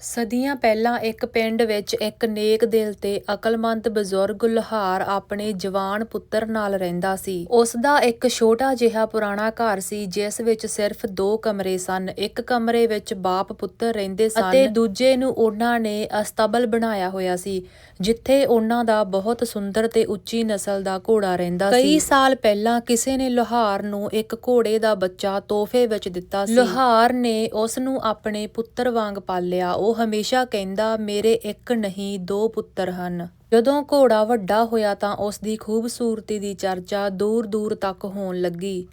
ਸਦੀਆਂ ਪਹਿਲਾਂ ਇੱਕ ਪਿੰਡ ਵਿੱਚ ਇੱਕ ਨੇਕ ਦਿਲ ਤੇ ਅਕਲਮੰਦ ਬਜ਼ੁਰਗ ਲੁਹਾਰ ਆਪਣੇ ਜਵਾਨ ਪੁੱਤਰ ਨਾਲ ਰਹਿੰਦਾ ਸੀ। ਉਸ ਦਾ ਇੱਕ ਛੋਟਾ ਜਿਹਾ ਪੁਰਾਣਾ ਘਰ ਸੀ ਜਿਸ ਵਿੱਚ ਸਿਰਫ ਦੋ ਕਮਰੇ ਸਨ। ਇੱਕ ਕਮਰੇ ਵਿੱਚ ਬਾਪ ਪੁੱਤਰ ਰਹਿੰਦੇ ਸਨ ਅਤੇ ਦੂਜੇ ਨੂੰ ਉਹਨਾਂ ਨੇ ਅਸਤਬਲ ਬਣਾਇਆ ਹੋਇਆ ਸੀ ਜਿੱਥੇ ਉਹਨਾਂ ਦਾ ਬਹੁਤ ਸੁੰਦਰ ਤੇ ਉੱਚੀ ਨਸਲ ਦਾ ਘੋੜਾ ਰਹਿੰਦਾ ਸੀ। ਕਈ ਸਾਲ ਪਹਿਲਾਂ ਕਿਸੇ ਨੇ ਲੁਹਾਰ ਨੂੰ ਇੱਕ ਘੋੜੇ ਦਾ ਬੱਚਾ ਤੋਹਫੇ ਵਿੱਚ ਦਿੱਤਾ ਸੀ। ਲੁਹਾਰ ਨੇ ਉਸ ਨੂੰ ਆਪਣੇ ਪੁੱਤਰ ਵਾਂਗ ਪਾਲਿਆ। ਉਹ ਹਮੇਸ਼ਾ ਕਹਿੰਦਾ, ਮੇਰੇ ਇੱਕ ਨਹੀਂ, ਦੋ ਪੁੱਤਰ ਹਨ। ਜਦੋਂ ਘੋੜਾ ਵੱਡਾ ਹੋਇਆ ਤਾਂ ਉਸ ਦੀ ਖੂਬਸੂਰਤੀ ਦੀ ਚਰਚਾ ਦੂਰ ਦੂਰ ਤੱਕ ਹੋਣ ਲੱਗੀ।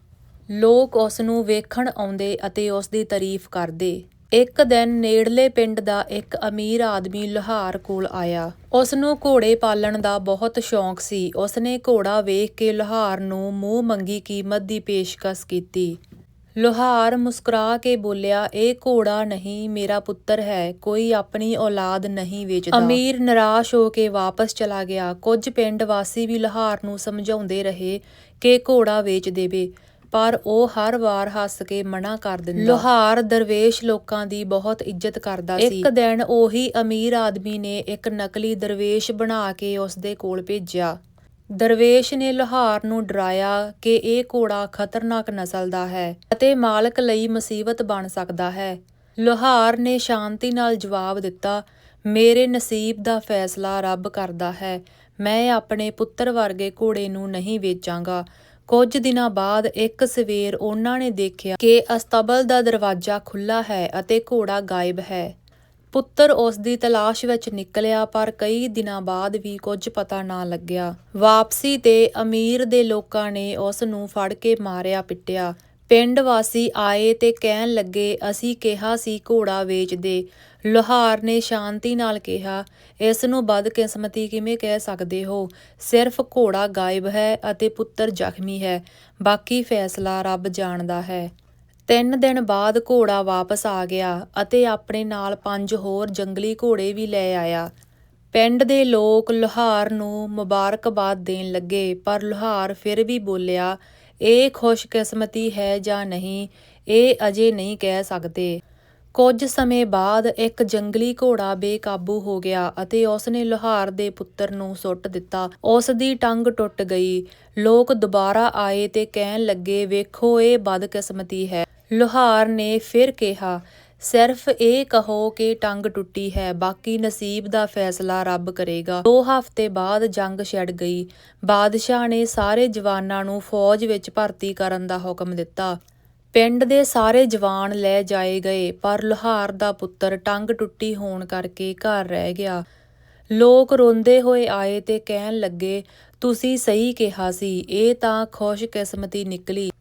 ਲੋਕ ਉਸ ਨੂੰ ਵੇਖਣ ਆਉਂਦੇ ਅਤੇ ਉਸ ਦੀ ਤਾਰੀਫ ਕਰਦੇ। ਇੱਕ ਦਿਨ ਨੇੜਲੇ ਪਿੰਡ ਦਾ ਇੱਕ ਅਮੀਰ ਆਦਮੀ ਲੁਹਾਰ ਕੋਲ ਆਇਆ। ਉਸ ਨੂੰ ਘੋੜੇ ਪਾਲਣ ਦਾ ਬਹੁਤ ਸ਼ੌਂਕ ਸੀ। ਉਸ ਨੇ ਘੋੜਾ ਵੇਖ ਕੇ ਲੁਹਾਰ ਨੂੰ ਮੂੰਹ ਮੰਗੀ ਕੀਮਤ ਦੀ ਪੇਸ਼ਕਸ਼ ਕੀਤੀ। ਲੁਹਾਰ ਮੁਸਕਰਾ ਕੇ ਬੋਲਿਆ, ਇਹ ਘੋੜਾ ਨਹੀਂ, ਮੇਰਾ ਪੁੱਤਰ ਹੈ, ਕੋਈ ਆਪਣੀ ਔਲਾਦ ਨਹੀਂ ਵੇਚਦਾ। ਅਮੀਰ ਨਿਰਾਸ਼ ਹੋ ਕੇ ਵਾਪਸ ਚਲਾ ਗਿਆ। ਕੁਝ ਪਿੰਡ ਵਾਸੀ ਵੀ ਲੁਹਾਰ ਨੂੰ ਸਮਝਾਉਂਦੇ ਰਹੇ ਕਿ ਘੋੜਾ ਵੇਚ ਦੇਵੇ, ਪਰ ਉਹ ਹਰ ਵਾਰ ਹੱਸ ਕੇ ਮਨਾ ਕਰ ਦਿੰਦਾ। ਲੁਹਾਰ ਦਰਵੇਸ਼ ਲੋਕਾਂ ਦੀ ਬਹੁਤ ਇੱਜ਼ਤ ਕਰਦਾ ਸੀ। ਇੱਕ ਦਿਨ ਉਹੀ ਅਮੀਰ ਆਦਮੀ ਨੇ ਇੱਕ ਨਕਲੀ ਦਰਵੇਸ਼ ਬਣਾ ਕੇ ਉਸ ਦੇ ਕੋਲ ਭੇਜਿਆ। ਦਰਵੇਸ਼ ਨੇ ਲੁਹਾਰ ਨੂੰ ਡਰਾਇਆ ਕਿ ਇਹ ਘੋੜਾ ਖਤਰਨਾਕ ਨਸਲ ਦਾ ਹੈ ਅਤੇ ਮਾਲਕ ਲਈ ਮੁਸੀਬਤ ਬਣ ਸਕਦਾ ਹੈ। ਲੁਹਾਰ ਨੇ ਸ਼ਾਂਤੀ ਨਾਲ ਜਵਾਬ ਦਿੱਤਾ, ਮੇਰੇ ਨਸੀਬ ਦਾ ਫੈਸਲਾ ਰੱਬ ਕਰਦਾ ਹੈ ਮੈਂ ਆਪਣੇ ਪੁੱਤਰ ਵਰਗੇ ਘੋੜੇ ਨੂੰ ਨਹੀਂ ਵੇਚਾਂਗਾ। ਕੁਝ ਦਿਨਾਂ ਬਾਅਦ ਇੱਕ ਸਵੇਰ ਉਹਨਾਂ ਨੇ ਦੇਖਿਆ ਕਿ ਅਸਤਬਲ ਦਾ ਦਰਵਾਜ਼ਾ ਖੁੱਲ੍ਹਾ ਹੈ ਅਤੇ ਘੋੜਾ ਗਾਇਬ ਹੈ। ਪੁੱਤਰ ਉਸ ਦੀ ਤਲਾਸ਼ ਵਿੱਚ ਨਿਕਲਿਆ, ਪਰ ਕਈ ਦਿਨਾਂ ਬਾਅਦ ਵੀ ਕੁਝ ਪਤਾ ਨਾ ਲੱਗਿਆ। ਵਾਪਸੀ ਤੇ ਅਮੀਰ ਦੇ ਲੋਕਾਂ ਨੇ ਉਸ ਨੂੰ ਫੜ ਕੇ ਮਾਰਿਆ ਪਿੱਟਿਆ। ਪਿੰਡ ਵਾਸੀ ਆਏ ਤੇ ਕਹਿਣ ਲੱਗੇ, ਅਸੀਂ ਕਿਹਾ ਸੀ ਘੋੜਾ ਵੇਚ ਦੇ। ਲੁਹਾਰ ਨੇ ਸ਼ਾਂਤੀ ਨਾਲ ਕਿਹਾ, ਇਸ ਨੂੰ ਬਦਕਿਸਮਤੀ ਕਿਵੇਂ ਕਹਿ ਸਕਦੇ ਹੋ ਸਿਰਫ ਘੋੜਾ ਗਾਇਬ ਹੈ ਅਤੇ ਪੁੱਤਰ ਜ਼ਖਮੀ ਹੈ ਬਾਕੀ ਫੈਸਲਾ ਰੱਬ ਜਾਣਦਾ ਹੈ। ਤਿੰਨ ਦਿਨ ਬਾਅਦ ਘੋੜਾ ਵਾਪਸ ਆ ਗਿਆ ਅਤੇ ਆਪਣੇ ਨਾਲ ਪੰਜ ਹੋਰ ਜੰਗਲੀ ਘੋੜੇ ਵੀ ਲੈ ਆਇਆ। ਪਿੰਡ ਦੇ ਲੋਕ ਲੁਹਾਰ ਨੂੰ ਮੁਬਾਰਕਬਾਦ ਦੇਣ ਲੱਗੇ, ਪਰ ਲੁਹਾਰ ਫਿਰ ਵੀ ਬੋਲਿਆ, ਇਹ ਖੁਸ਼ਕਿਸਮਤੀ ਹੈ ਜਾਂ ਨਹੀਂ, ਇਹ ਅਜੇ ਨਹੀਂ ਕਹਿ ਸਕਦੇ। ਕੁਝ ਸਮੇਂ ਬਾਅਦ ਇੱਕ ਜੰਗਲੀ ਘੋੜਾ ਬੇਕਾਬੂ ਹੋ ਗਿਆ ਅਤੇ ਉਸਨੇ ਲੁਹਾਰ ਦੇ ਪੁੱਤਰ ਨੂੰ ਸੁੱਟ ਦਿੱਤਾ। ਉਸ ਦੀ ਟੰਗ ਟੁੱਟ ਗਈ। ਲੋਕ ਦੁਬਾਰਾ ਆਏ ਤੇ ਕਹਿਣ ਲੱਗੇ, ਵੇਖੋ, ਇਹ ਬਦਕਿਸਮਤੀ ਹੈ। ਲੁਹਾਰ ਨੇ ਫਿਰ ਕਿਹਾ, ਸਿਰਫ ਇਹ ਕਹੋ ਕਿ ਟੰਗ ਟੁੱਟੀ ਹੈ, ਬਾਕੀ ਨਸੀਬ ਦਾ ਫੈਸਲਾ ਰੱਬ ਕਰੇਗਾ। ਦੋ ਹਫ਼ਤੇ ਬਾਅਦ ਜੰਗ ਛਿੜ ਗਈ। ਬਾਦਸ਼ਾਹ ਨੇ ਸਾਰੇ ਜਵਾਨਾਂ ਨੂੰ ਫ਼ੌਜ ਵਿੱਚ ਭਰਤੀ ਕਰਨ ਦਾ ਹੁਕਮ ਦਿੱਤਾ। ਪਿੰਡ ਦੇ ਸਾਰੇ ਜਵਾਨ ਲੈ ਜਾਏ ਗਏ, ਪਰ ਲੁਹਾਰ ਦਾ ਪੁੱਤਰ ਟੰਗ ਟੁੱਟੀ ਹੋਣ ਕਰਕੇ ਘਰ ਰਹਿ ਗਿਆ। ਲੋਕ ਰੋਂਦੇ ਹੋਏ ਆਏ ਤੇ ਕਹਿਣ ਲੱਗੇ, ਤੁਸੀਂ ਸਹੀ ਕਿਹਾ ਸੀ, ਇਹ ਤਾਂ ਖੁਸ਼ਕਿਸਮਤੀ ਨਿਕਲੀ।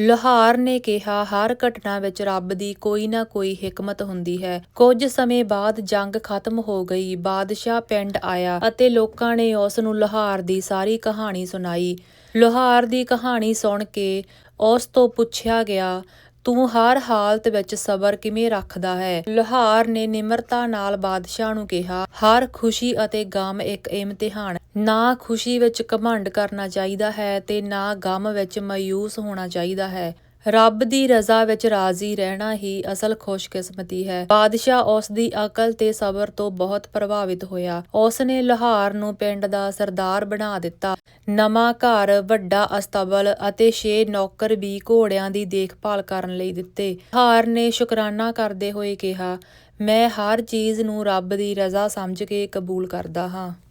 ਲੁਹਾਰ ਨੇ ਕਿਹਾ, ਹਰ ਘਟਨਾ ਵਿੱਚ ਰੱਬ ਦੀ ਕੋਈ ਨਾ ਕੋਈ ਹਿਕਮਤ ਹੁੰਦੀ ਹੈ। ਕੁਝ ਸਮੇਂ ਬਾਅਦ ਜੰਗ ਖਤਮ ਹੋ ਗਈ। ਬਾਦਸ਼ਾਹ ਪਿੰਡ ਆਇਆ ਅਤੇ ਲੋਕਾਂ ਨੇ ਉਸ ਨੂੰ ਲੁਹਾਰ ਦੀ ਸਾਰੀ ਕਹਾਣੀ ਸੁਣਾਈ। ਲੁਹਾਰ ਦੀ ਕਹਾਣੀ ਸੁਣ ਕੇ ਉਸ ਤੋਂ ਪੁੱਛਿਆ ਗਿਆ ਤੂੰ ਹਰ ਹਾਲਤ ਵਿੱਚ ਸਬਰ ਕਿਵੇਂ ਰੱਖਦਾ ਹੈ। ਲੁਹਾਰ ਨੇ ਨਿਮਰਤਾ ਨਾਲ ਬਾਦਸ਼ਾਹ ਨੂੰ ਕਿਹਾ, ਹਰ ਖੁਸ਼ੀ ਅਤੇ ਗ਼ਮ ਇੱਕ ਇਮਤਿਹਾਨ ਨਾ ਖੁਸ਼ੀ ਵਿੱਚ ਘਮੰਡ ਕਰਨਾ ਚਾਹੀਦਾ ਹੈ ਤੇ ਨਾ ਗ਼ਮ ਵਿੱਚ ਮਾਯੂਸ ਹੋਣਾ ਚਾਹੀਦਾ ਹੈ। ਰੱਬ ਦੀ ਰਜ਼ਾ ਵਿੱਚ ਰਾਜ਼ੀ ਰਹਿਣਾ ਹੀ ਅਸਲ ਖੁਸ਼ਕਿਸਮਤੀ ਹੈ। ਬਾਦਸ਼ਾਹ ਉਸ ਦੀ ਅਕਲ ਤੇ ਸਬਰ ਤੋਂ ਬਹੁਤ ਪ੍ਰਭਾਵਿਤ ਹੋਇਆ। ਉਸ ਨੇ ਲੁਹਾਰ ਨੂੰ ਪਿੰਡ ਦਾ ਸਰਦਾਰ ਬਣਾ ਦਿੱਤਾ। ਨਵਾਂ ਘਰ, ਵੱਡਾ ਅਸਤਬਲ ਅਤੇ ਛੇ ਨੌਕਰ ਵੀ ਘੋੜਿਆਂ ਦੀ ਦੇਖਭਾਲ ਕਰਨ ਲਈ ਦਿੱਤੇ। ਲੁਹਾਰ ਨੇ ਸ਼ੁਕਰਾਨਾ ਕਰਦੇ ਹੋਏ ਕਿਹਾ, ਮੈਂ ਹਰ ਚੀਜ਼ ਨੂੰ ਰੱਬ ਦੀ ਰਜ਼ਾ ਸਮਝ ਕੇ ਕਬੂਲ ਕਰਦਾ ਹਾਂ।